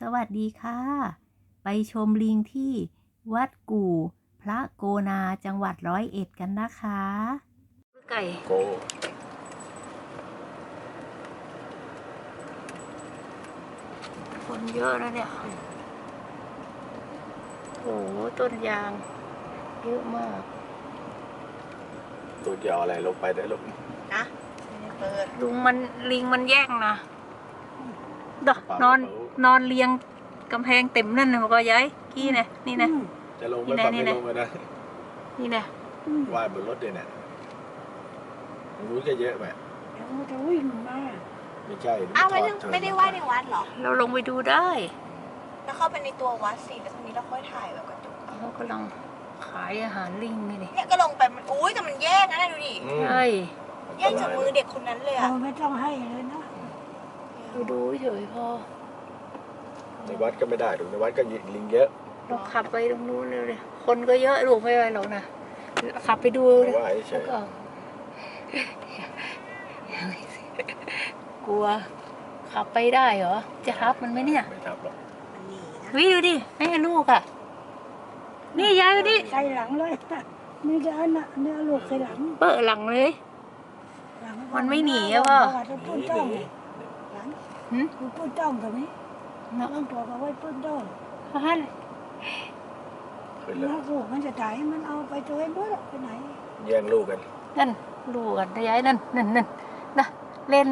สวัสดีค่ะ ไปชมลิงที่วัดกู่ พระโกนาจังหวัดร้อยเอ็ดกันนะคะไก่โกคนเยอะนะเนี่ย โอ้โหต้นยาง เยอะมากตูดยาวอะไรลงไปได้ลูกนะเปิดลุงมันลิงมันแย่งนะ ดอกนอนนอนเรียงกำแพงเต็มนั่นนะมันก็ย้ายกี้นะนี่นะ จะลงไปนี่ปรับนะไม่นี่ลนะงเลยนะ นี่นะว่ายบนรถเลยเนี่ยรู้จะเยอะไหมแล้วจะวิ่งมาไม่ใช่อ้าวไม่ได้ถอไม่ได้ไหว้ในวัดเหรอ เราลงไปดูได้ แล้วเข้าไปในตัววัดสิแล้วตรงนี้เราค่อยถ่ายแบบกระจกเขากำลังขายอาหารลิงนี่ดิเนี่ยก็ลงไปมันอุ้ยแต่มันแยกนะดูดิอืมใช่แยกจากมือเด็กคนนั้นเลยเราอะไม่ต้องให้เลยนะ ดูดูเฉยพอในวัดก็ไม่ได้ดูในวัดก็ลิงเยอะเราขับไปตรงนู้นเลยเลยคนก็เยอะลูกไม่ไหวหรอกนะขับไปดูแต่เลยว่าเฉแล้วยก็กลัว ขับไปได้เหรอ จะทับมันไหมเนี่ยๆไม่ทับหรอกมันหนีนะวิดูดิแม่ลูกอะ นี่ยายดูดิใส่หลังเลยนี่จะอันน่ะเนี่ยลูกใส่หลัง เปิดหลังเลยหลังมันไม่หนีอะพ่อ งหืมคือปื้นจ้องตรงนี้เนาะต้องตัวเอาไว้ปื้นจ้องฮันขึ้นเลยแล้วลูกมันจะถ่ายมันเอาไปตัวเองด้วยไปไหน แย่งลูกกัน นั่นลูกกันยายนั่นนั่นนั่นนะเล่น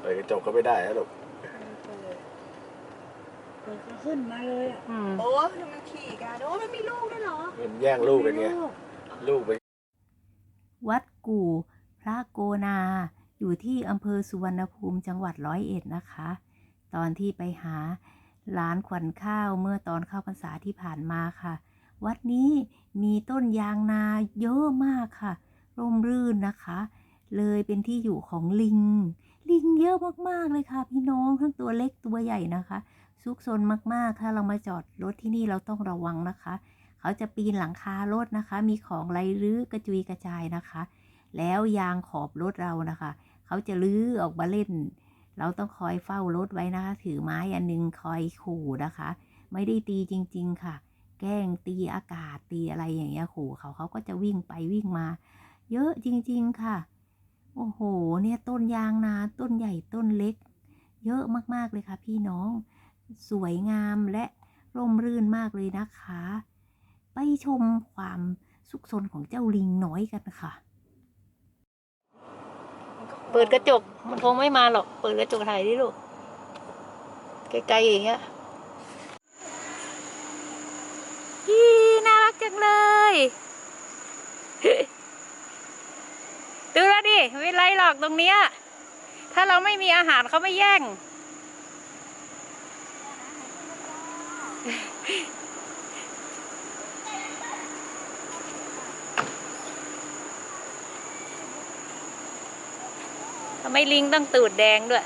เปิดกระจกก็ไม่ได้นะลูกเปิดก็ขึ้นมาเลยอะอืมโอ้ยดูมันขี่กัน โอ้ยมันมีลูกด้วยเหรอ มันแย่งลูกกันไงลูกลูกไปวัดกู่ พระโกนา อยู่ที่อำเภอสุวรรณภูมิจังหวัดร้อยเอ็ดนะคะ ตอนที่ไปหาร้านขวัญข้าวเมื่อตอนเข้าพรรษาที่ผ่านมาค่ะ วัดนี้มีต้นยางนาเยอะมากค่ะ ร่มรื่นนะคะ เลยเป็นที่อยู่ของลิง ลิงเยอะมากๆเลยค่ะ พี่น้องทั้งตัวเล็กตัวใหญ่นะคะ ซุกซนมากๆ ถ้าเรามาจอดรถที่นี่เราต้องระวังนะคะ เขาจะปีนหลังคารถนะคะ มีของไรรื้อกระจุยกระจายนะคะ แล้วยางขอบรถเรานะคะ เขาจะลื้อออกมาเล่น เราต้องคอยเฝ้ารถไว้นะคะ ถือไม้อันหนึงคอยขู่นะคะ ไม่ได้ตีจริง ๆ ค่ะ แกล้งตีอากาศตีอะไรอย่างเงี้ยขู่เขาเขาก็จะวิ่งไปวิ่งมา เยอะจริง ๆ ค่ะ โอ้โห เนี่ยต้นยางนาต้นใหญ่ต้นเล็ก เยอะมากๆเลยค่ะ พี่น้อง สวยงามและร่มรื่นมากเลยนะคะ ไปชมความสุขสนของเจ้าลิงน้อยกันค่ะ ปิดกระจก มันคงไม่มาหรอก เปิดกระจกถ่ายดิลูก ไกลๆอย่างเงี้ยฮีน่ารักจังเลย ดูแล้วดิ ไม่ไรหรอกตรงเนี้ย ถ้าเราไม่มีอาหารเขาไม่แย่ง ไมลิงต้องตูดแดงด้วย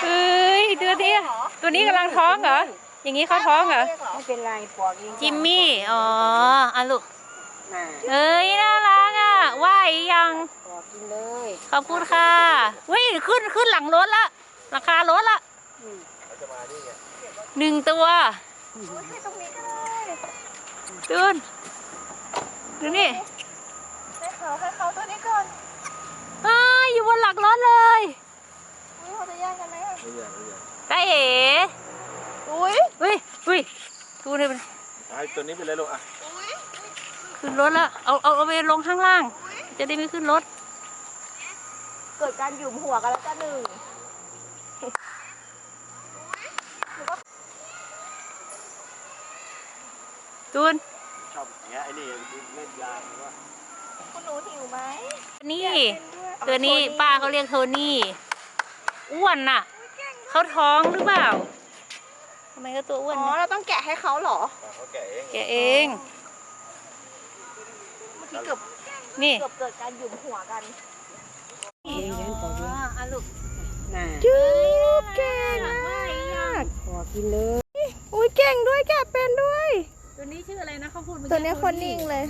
เฮ้ยตัวนี้ตัวนี้กำลังท้องเหรอ อย่างนี้เขาท้องเหรอ ไม่เป็นไรปวกยิงจิมมี่ อ๋ออะลูกน่ะเอ้ยน่ารักอะว่ายยัง ปวกกินเลย ขอบคุณค่ะเฮ้ยขึ้นขึ้นหลังรถละ ราคารถละอืมเขาจะมานี่ไงหนึ่งตัวตรงนี้ก็ได้ดูนดูนี่ให้เขาให้เขาตัวนี้ก่อนอ้ายอยู่บนหลังรถเลยอุ้ยเขาจะแย่งกันไหมอะไม่อยากไม่อยากตาเอ๋อุ้ยเฮ้ยเฮ้ยดูนี่มันเอาให้ตัวนี้ไปเลยลูกอะอุ้ยขึ้นรถแล้วเอาเอาเอาไปลงข้างล่าง จะได้ไม่ขึ้นรถ เกิดการหยุมหัวกันแล้วจ้าหนึ่ง จูนชอบอย่างเงี้ยไอ้นี่เล่นยางหรือว่าคุณหนูหิวไหมนี่เต้นด้วยตัวนี้ป้าเขาเรียกโทนี่อ้วนน่ะเขาท้องหรือเปล่าทำไมเขาตัวอ้วนอ๋อนะเราต้องแกะให้เขาเหรอเขาแกะเองแกเองเมื่อกี้เกือบนี่เกือบเกิดการหยุมหัวกันอ๋ออะลูกน่ะจุ๊บเก่งมากปวกกินเลย ดเมื่อตัวกี้เนี้ยคนนิ่งเลย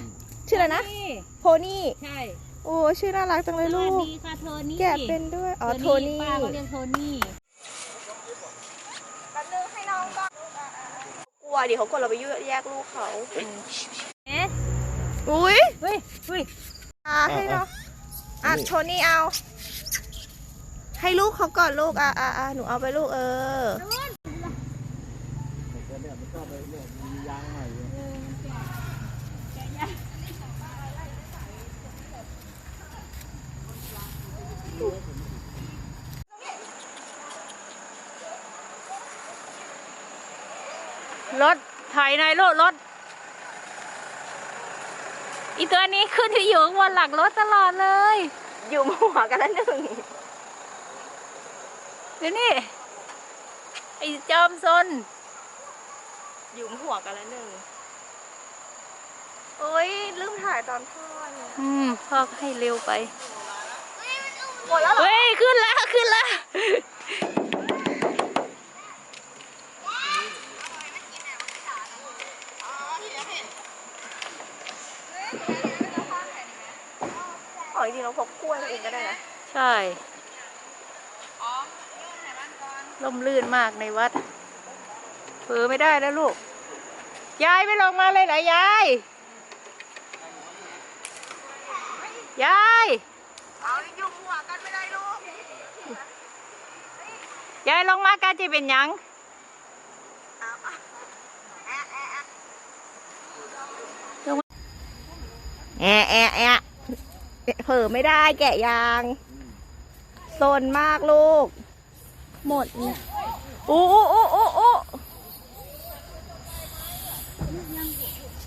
ชื่ออะไรนะ นี่โพนี่ ใช่โอ้ชื่อน่ารักจังเลยสลูวัสก ดีค่ะโทนี่แกะเป็นด้วย อ๋อ โทนี่ ป้าเขาเรียกโทนี่แป๊บนึงให้น้องก่อนกลัวเดี๋ยวเขากดเราไปยุ่แยกลูกเขา เอ๊ะอุ้ยเฮ้ยเฮ้ยอะให้น้องอะโทนี่เอา ให้ลูกเขาก่อนลูก อะอะอะหนูเอาไปลูกเออ รถถอยหน่อยลูกรถ อีตัวนี้ขึ้นที่อยู่ข้างบนหลังรถตลอดเลย อยู่หัวกันแล้วหนึ่งเดี๋ยวนี่ไอ้จอมซนอยู่หัวกันแล้วหนึ่งโอ้ยลืมถ่ายตอนพ่อเนี่ยอืมพ่อก็ให้เร็วไปหมดแล้วเหรอเฮ้ยขึ้นแล้วขึ้นแล้ว อ๋อจริงๆเราพกกล้วยมาเองก็ได้นะ ใช่ล่มลื่นมากในวัดเผลอไม่ได้แล้วลูก ยายไม่ลงมาเลยเหรอยาย ยายเอาอยู่หัวกันไม่ได้ลูก ยายลงมาการจะเป็นหยังแอะแอะแอะเผลอไม่ได้แกะยาง โซนมากลูก หมดเนี่ยอู้อู้อู้อู้อู้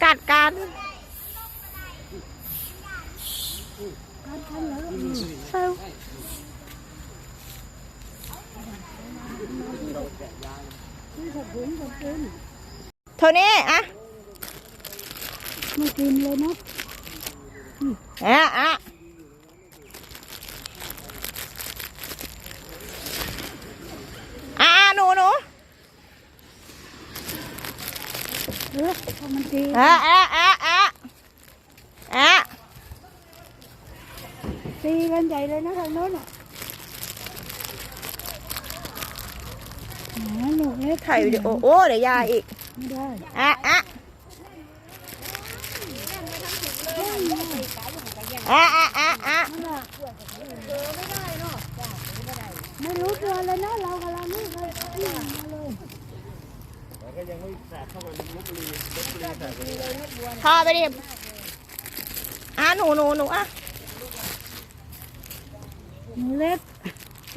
กัดกันใช่โทนี่อะ ไม่กินเลยเนาะ อะอะอะหนูหนู เออพอมันตีอะอะอะอะอะตีกันใหญ่เลยนะทางโน้นอะหาลูกเล็กถ่ายวิดีโอโอ้เดี๋ยวยาอีกไม่ได้อะอะอะอะอะอะ ไม่ได้ไม่รู้ตัวเลยนะเรากำลังนี่เลยวิ่งมาเลย พอไปดิอะหนูหนูหนูอะหนูเล็ก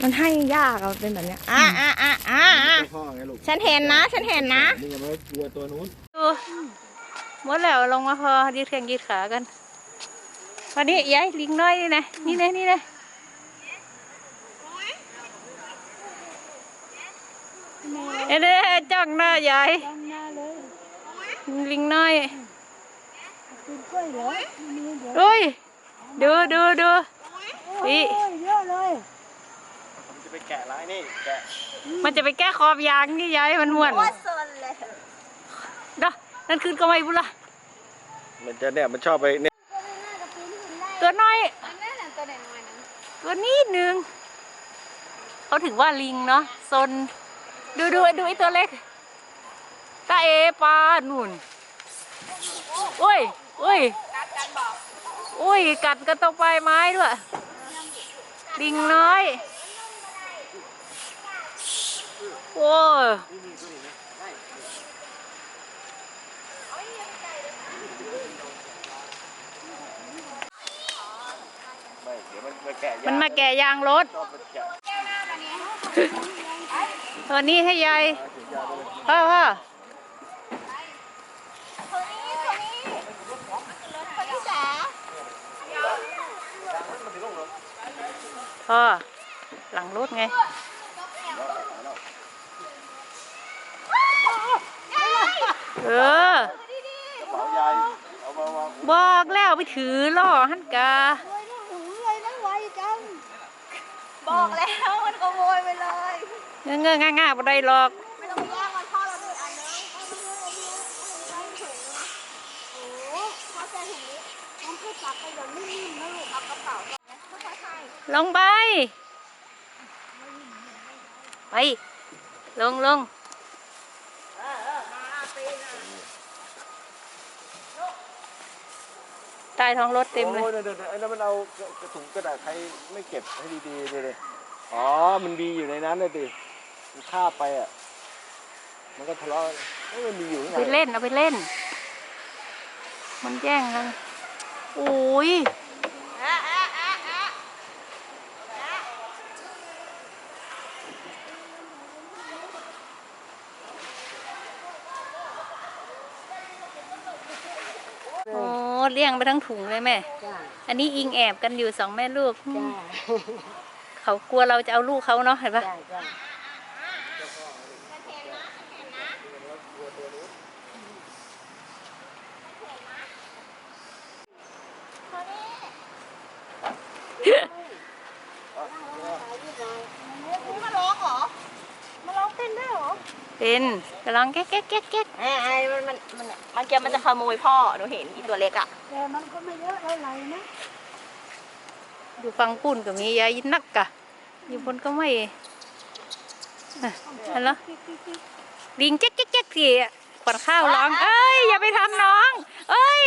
มันให้ยากเอาเป็นแบบเนี้ยอะอะอะอะอะพ่อไงลูกฉันเห็นนะ ฉันเห็นนะนี่ยังไม่กลัวตัวนู้นดูหมดแล้วลงมาพอยืดแข้งยืดขากันวันนี้ยายลิงน้อยนี่นะนี่นะนี่นะ เอ้เด้จ้องหน้ายายตั้งหน้าเลยลิงน้อยกินกล้วยเหรอไม่มีเดี๋ยวอุ้ยดูดูดูอีโอ้ยเยอะเลยมันจะไปแกะร้ายนี่แกะมันจะไปแก้ขอบยางนี่ยายมันม่วนว่าโซนเลยเด้อนั่นคือก็ไม่บุละมันจะเนี่ยมันชอบไปเนี่ยตัวน้อยตัวนี้หนึ่งเขาถึงว่าลิงเนาะซน ดูดูดูไอ้ตัวเล็กตาเอปลาหนุนโอ้ยโอ้ยโอ้ย กัดกันตรงปลายไม้ด้วยลิงน้อยโอ้ยไม่เดี๋ยวมันไปแกะมันมาแกะยางรถ ชอบไปแกะตัวนี้ให้ยายพ่อพ่อคนนี้คนนี้คนที่จ๋าพ่อหลังรถไงเออบอกแล้วไปถือล่อหันกาบอกแล้วมันขโมยไปเลย เงื้อเงื่อง่ายๆบ่ได้หรอกไม่ต้องแยกงกันพ่อเราดูดอันนึงเอาไปเยเอาไปเลยเอาไปเลยถุงนึงโอ้โหพอเจอถุงนี้มันเพื่อปักไปแบบนิ่มๆนะลูกกระเป๋าไปนะใส่ลงไป ไป ลงลงใต้ท้องรถเต็มเลย โอ้เดี๋ยวๆๆไอ้นั่นมันเอากระถุงกระดาษใครไม่เก็บให้ดีๆเลยอ๋อ มันมีอยู่ในนั้นเลยดิ มันคาบไปอะ มันก็ทะเลาะเอ้ยมันมีอยู่ข้างไปในเล่นเอาไปเล่น มันแย่งกันโอ้ยโอ้เลี้ยงไปทั้งถุงเลยแม่ จ้าอันนี้อิงแอบกันอยู่สองแม่ลูกจ้าเขากลัวเราจะเอาลูกเขาเนาะเห็นปะ จ้าจ้า มาร้องเหรอ มาร้องเต้นได้เหรอ เป็นกำลังแก๊กแก๊กแก๊กแก๊กไอ้ไอ้มันมันมันมันเกียมันจะขโมยพ่อ หนูเห็นอีตัวเล็กอะแต่มันก็ไม่เยอะเท่าไหร่นะอยู่ฟังปุ่นก็มียายนักกะ อยู่บนก็ไม่น่ะเห็นแล้วลิงแจ๊กแจ๊กแจ๊กสิขวัญข้าวร้อง เอ้ย อย่าไปทำน้อง เอ้ย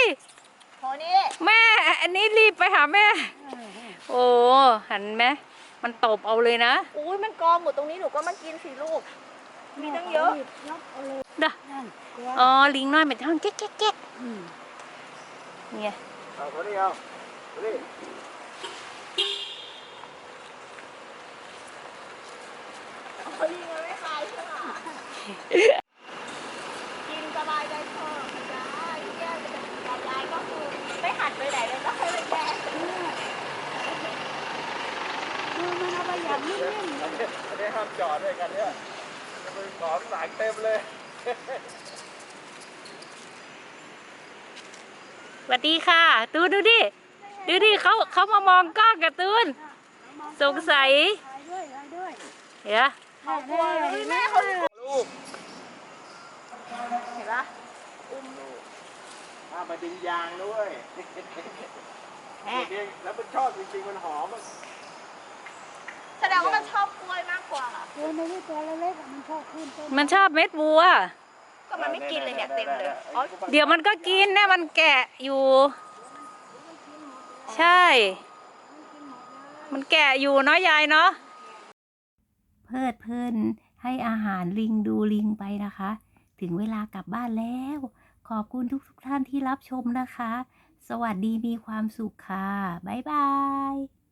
โทนี่แม่ อันนี้รีบไปหาแม่ โอ้หันไหมมันตบเอาเลยนะอุ้ยมันกองหมดตรงนี้หนูก็มากินสิลูก มีตั้งเยอะยกเอาเลยเด้อนั่นกลัวอ๋อลิงน้อยมันท้องแจ๊กแจ๊กแจ๊กมเนี่ยเอาคนนี้เอาคนนี้คนนี้มันไม่คลายใช่ไหมกินสบายใจเถอะยายแย่จะเป็นกับยายก็คือไม่หันไปไหนเลยก็ให้มันแย่ คือ มันเอาไปอย่างนิ่มอันนี้อันนี้ห้ามจอดด้วยกันเนี่ยจะไปขอสายเต็มเลยสวัสดีค่ะ ตูนดูดิ ดูดิเขาเขามามองกล้องกับตูนๆสงสัยถ่ายด้วยถ่ายด้วยเดี๋ยวเขากลัวเลยแม่เขาลูก เห็นปะห้ามมาดึงยางด้วยแม่เด็กแล้วมันชอบจริงๆ มันหอมอะ แสดงว่ามันชอบกล้วยมากกว่าตัวในที่ตัวเล็กๆอะมันชอบขึ้นต้นมันชอบเม็ดบัว ก็มันไม่กินเลยเนี่ยเต็มเลยอ๋อเดี๋ยวมันก็กินนะมันแกะอยู่ ใช่ มันแกะอยู่เนาะยายเนาะ เพลิดเพลินให้อาหารลิงดูลิงไปนะคะ ถึงเวลากลับบ้านแล้ว ขอบคุณทุกทุกๆท่านที่รับชมนะคะ สวัสดีมีความสุขค่ะ บ๊ายบาย